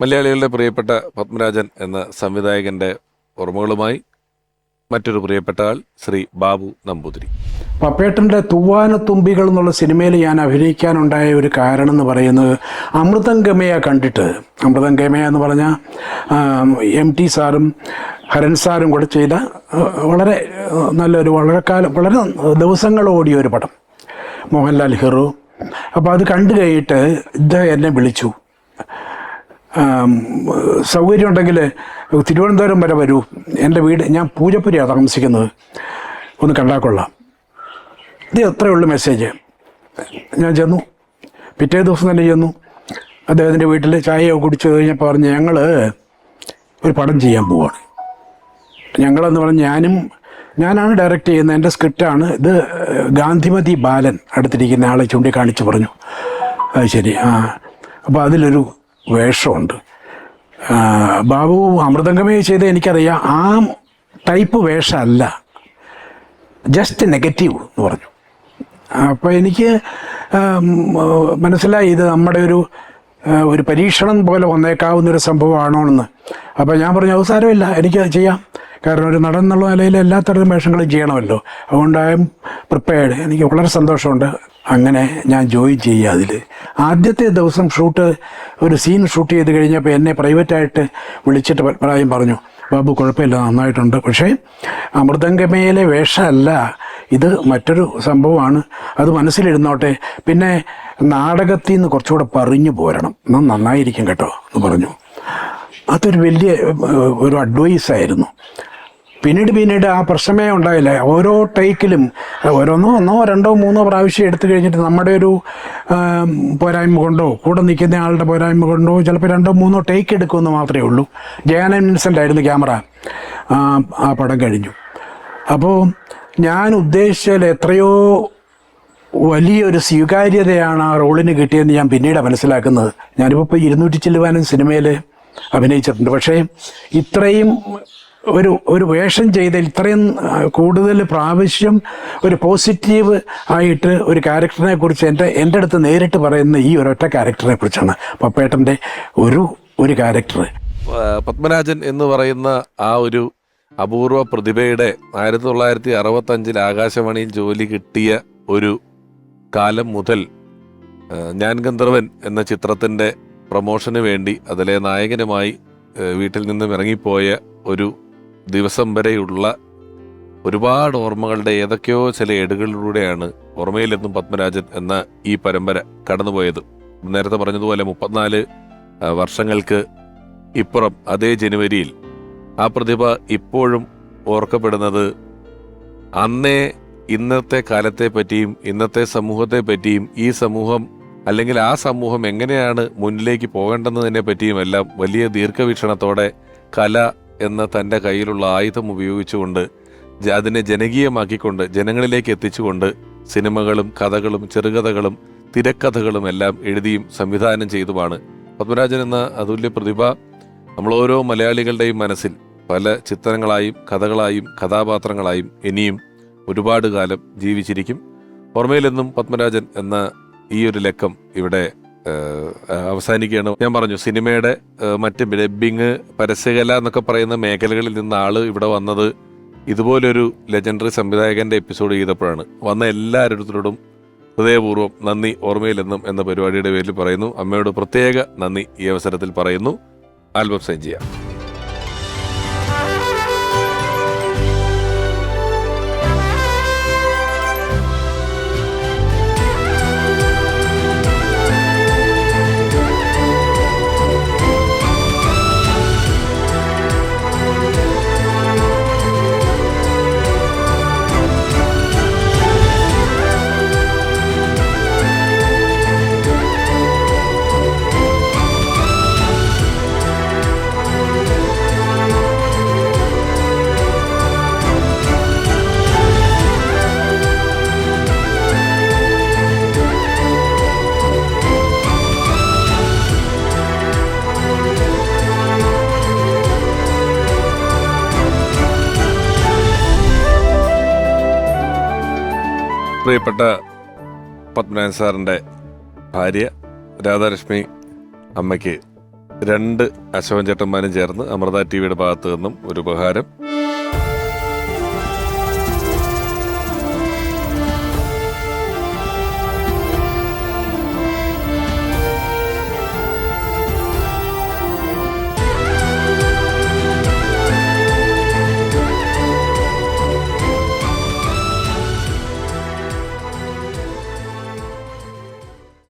മലയാളികളുടെ പ്രിയപ്പെട്ട പത്മരാജൻ എന്ന സംവിധായകന്റെ ഓർമ്മകളുമായി മറ്റൊരു പ്രിയപ്പെട്ട ആൾ ശ്രീ ബാബു നമ്പൂതിരി. പപ്പേട്ടന്റെ തൂവാനത്തുമ്പികൾ എന്നുള്ള സിനിമയിൽ ഞാൻ അഭിനയിക്കാനുണ്ടായ ഒരു കാരണം എന്ന് പറയുന്നത് അമൃതം ഗമയ കണ്ടിട്ട്. അമൃതം ഗമയ എന്ന് പറഞ്ഞാൽ എം ടി സാറും ഹരൻ സാറും കൂടെ ചെയ്ത വളരെ നല്ലൊരു വളരെ കാലം വളരെ ദിവസങ്ങൾ ഓടിയ ഒരു പടം. മോഹൻലാൽ ഹെറു അപ്പോൾ അത് കണ്ടു കഴിഞ്ഞിട്ട് ഇദ്ദേഹം എന്നെ വിളിച്ചു. ആം, സൗകര്യം ഉണ്ടെങ്കിൽ തിരുവനന്തപുരം വരെ വരൂ. എന്റെ വീട് ഞാൻ പൂജപ്പുരയാണ് താമസിക്കുന്നത്. ഒന്ന് കണ്ടാൽ കൊള്ളാം. ഇത് അത്രയേ ഉള്ളൂ മെസ്സേജ് ഞാൻ ചെന്നു. പിറ്റേ ദിവസം തന്നെ ചെന്നു. അദ്ദേഹത്തിന്റെ വീട്ടിൽ ചായയൊക്കെ കുടിച്ചു കഴിഞ്ഞപ്പോൾ പറഞ്ഞ് ഞങ്ങൾ ഒരു പടം ചെയ്യാൻ പോവാണ്. ഞങ്ങളെന്ന് പറഞ്ഞ് ഞാനും ഞാനാണ് ഡയറക്റ്റ് ചെയ്യുന്നത്. എന്റെ സ്ക്രിപ്റ്റാണ് ഇത് ഗാന്ധിമതി ബാലൻ അടുത്തിരിക്കുന്ന ആളെ ചൂണ്ടിക്കാണിച്ച് പറഞ്ഞു. അത് ശരി ആ. അപ്പോൾ അതിലൊരു വേഷമുണ്ട്. ബാബു അമൃതംഗമേ ചെയ്ത് എനിക്കറിയാം. ആ ടൈപ്പ് വേഷമല്ല. ജസ്റ്റ് നെഗറ്റീവ് എന്ന് പറഞ്ഞു. അപ്പോൾ എനിക്ക് മനസ്സിലായി ഇത് നമ്മുടെ ഒരു ഒരു പരീക്ഷണം പോലെ വന്നേക്കാവുന്നൊരു സംഭവമാണോ എന്ന് അപ്പോൾ ഞാൻ പറഞ്ഞു അത് എനിക്ക് ചെയ്യാം. കാരണം ഒരു നടൻ എന്നുള്ള നിലയിൽ എല്ലാ തരം വേഷങ്ങളും ചെയ്യണമല്ലോ. അതുകൊണ്ട് ഐ എം പ്രിപ്പയർഡ് എനിക്ക് വളരെ സന്തോഷമുണ്ട്. അങ്ങനെ ഞാൻ ജോയിൻ ചെയ്യുക അതിൽ. ആദ്യത്തെ ദിവസം ഷൂട്ട് ഒരു സീൻ ഷൂട്ട് ചെയ്ത് കഴിഞ്ഞപ്പോൾ എന്നെ പ്രൈവറ്റായിട്ട് വിളിച്ചിട്ട് പത്മരാജൻ പറഞ്ഞു ബാബു കുഴപ്പമില്ല നന്നായിട്ടുണ്ട്. പക്ഷേ അമൃതംഗമയിലെ വേഷമല്ല. ഇത് മറ്റൊരു സംഭവമാണ്. അത് മനസ്സിലിരുന്നോട്ടെ. പിന്നെ നാടകത്തിൽ നിന്ന് കുറച്ചുകൂടെ പറഞ്ഞു പോരണം. എന്നാൽ നന്നായിരിക്കും കേട്ടോ എന്ന് പറഞ്ഞു. അതൊരു വലിയ ഒരു അഡ്വൈസ് ആയിരുന്നു. പിന്നീട് പിന്നീട് ആ പ്രശ്നമേ ഉണ്ടായില്ല. ഓരോ ടേക്കിലും ഓരോന്നോ ഒന്നോ രണ്ടോ മൂന്നോ പ്രാവശ്യം എടുത്തു കഴിഞ്ഞിട്ട് നമ്മുടെ ഒരു പോരായ്മ കൊണ്ടോ കൂടെ നിൽക്കുന്ന ആളുടെ പോരായ്മ കൊണ്ടോ ചിലപ്പോൾ രണ്ടോ മൂന്നോ ടേക്ക് എടുക്കുമെന്ന് മാത്രമേ ഉള്ളൂ. ജയാനൻ വിൻസെന്റ് ആയിരുന്നു ക്യാമറ ആ, പടം കഴിഞ്ഞു. അപ്പോൾ ഞാൻ ഉദ്ദേശിച്ചാൽ എത്രയോ വലിയൊരു സ്വീകാര്യതയാണ് ആ റോളിന് കിട്ടിയെന്ന് ഞാൻ പിന്നീട് മനസ്സിലാക്കുന്നത്. ഞാനിപ്പോൾ ഇപ്പോൾ ഇരുന്നൂറ്റി ചില്ലുവാനും സിനിമയിൽ അഭിനയിച്ചിട്ടുണ്ട്. പക്ഷേ ഇത്രയും ഒരു ഒരു വേഷം ചെയ്ത ഇത്രയും കൂടുതൽ പ്രാവശ്യം ഒരു പോസിറ്റീവ് ആയിട്ട് ഒരു ക്യാരക്ടറിനെ കുറിച്ച് എന്റെ എന്റെ അടുത്ത് നേരിട്ട് പറയുന്ന ഈ ഒരൊറ്റ ക്യാരക്ടറിനെ കുറിച്ചാണ്. പപ്പേട്ടന്റെ ഒരു ഒരു ക്യാരക്ടർ പത്മരാജൻ എന്ന് പറയുന്ന ആ ഒരു അപൂർവ പ്രതിഭയുടെ ആയിരത്തി തൊള്ളായിരത്തി അറുപത്തഞ്ചിൽ ആകാശവാണിയിൽ ജോലി കിട്ടിയ ഒരു കാലം മുതൽ ഞാൻ ഗന്ധർവൻ എന്ന ചിത്രത്തിന്റെ പ്രൊമോഷന് വേണ്ടി അതിലെ നായകനുമായി വീട്ടിൽ നിന്നും ഇറങ്ങിപ്പോയ ഒരു ദിവസം വരെയുള്ള ഒരുപാട് ഓർമ്മകളുടെ ഏതൊക്കെയോ ചില ഏടുകളിലൂടെയാണ് ഓർമ്മയിലെന്നും പത്മരാജൻ എന്ന ഈ പരമ്പര കടന്നുപോയത്. നേരത്തെ പറഞ്ഞതുപോലെ മുപ്പത്തിനാല് വർഷങ്ങൾക്ക് ഇപ്പുറം അതേ ജനുവരിയിൽ ആ പ്രതിഭ ഇപ്പോഴും ഓർക്കപ്പെടുന്നത് അന്നേ ഇന്നത്തെ കാലത്തെ പറ്റിയും ഇന്നത്തെ സമൂഹത്തെ പറ്റിയും ഈ സമൂഹം അല്ലെങ്കിൽ ആ സമൂഹം എങ്ങനെയാണ് മുന്നിലേക്ക് പോകേണ്ടതിനെ പറ്റിയുമെല്ലാം വലിയ ദീർഘവീക്ഷണത്തോടെ കല എന്ന തന്റെ കയ്യിലുള്ള ആയുധം ഉപയോഗിച്ചുകൊണ്ട് അതിനെ ജനകീയമാക്കിക്കൊണ്ട് ജനങ്ങളിലേക്ക് എത്തിച്ചുകൊണ്ട് സിനിമകളും കഥകളും ചെറുകഥകളും തിരക്കഥകളും എല്ലാം എഴുതിയും സംവിധാനം ചെയ്തുമാണ്. പത്മരാജൻ എന്ന അതുല്യ പ്രതിഭ നമ്മൾ ഓരോ മലയാളികളുടെയും മനസ്സിൽ പല ചിത്രങ്ങളായും കഥകളായും കഥാപാത്രങ്ങളായും ഇനിയും ഒരുപാട് കാലം ജീവിച്ചിരിക്കും. ഓർമ്മയിലെന്നും പത്മരാജൻ എന്ന ഈ ഒരു ലക്കം ഇവിടെ അവസാനിക്കുകയാണ്. ഞാൻ പറഞ്ഞു സിനിമയുടെ മറ്റ് ഡബിങ് പരസ്യകല എന്നൊക്കെ പറയുന്ന മേഖലകളിൽ നിന്ന് ആൾ ഇവിടെ വന്നത് ഇതുപോലൊരു ലെജൻഡറി സംവിധായകന്റെ എപ്പിസോഡ് ചെയ്തപ്പോഴാണ്. വന്ന എല്ലാവരുടെയോടും ഹൃദയപൂർവം നന്ദി ഓർമ്മയിലെന്നും എന്ന പരിപാടിയുടെ പേരിൽ പറയുന്നു. അമ്മയോട് പ്രത്യേക നന്ദി ഈ അവസരത്തിൽ പറയുന്നു. ആൽബം സൈൻ ചെയ്യാം പ്രിയപ്പെട്ട പത്മനാഭൻ സാറിന്റെ ഭാര്യ രാധാലക്ഷ്മി അമ്മയ്ക്ക് രണ്ട് അശോകൻ ചേട്ടന്മാരും ചേർന്ന് അമൃത ടി വിയുടെ ഭാഗത്തു നിന്നും ഒരു ഉപഹാരം.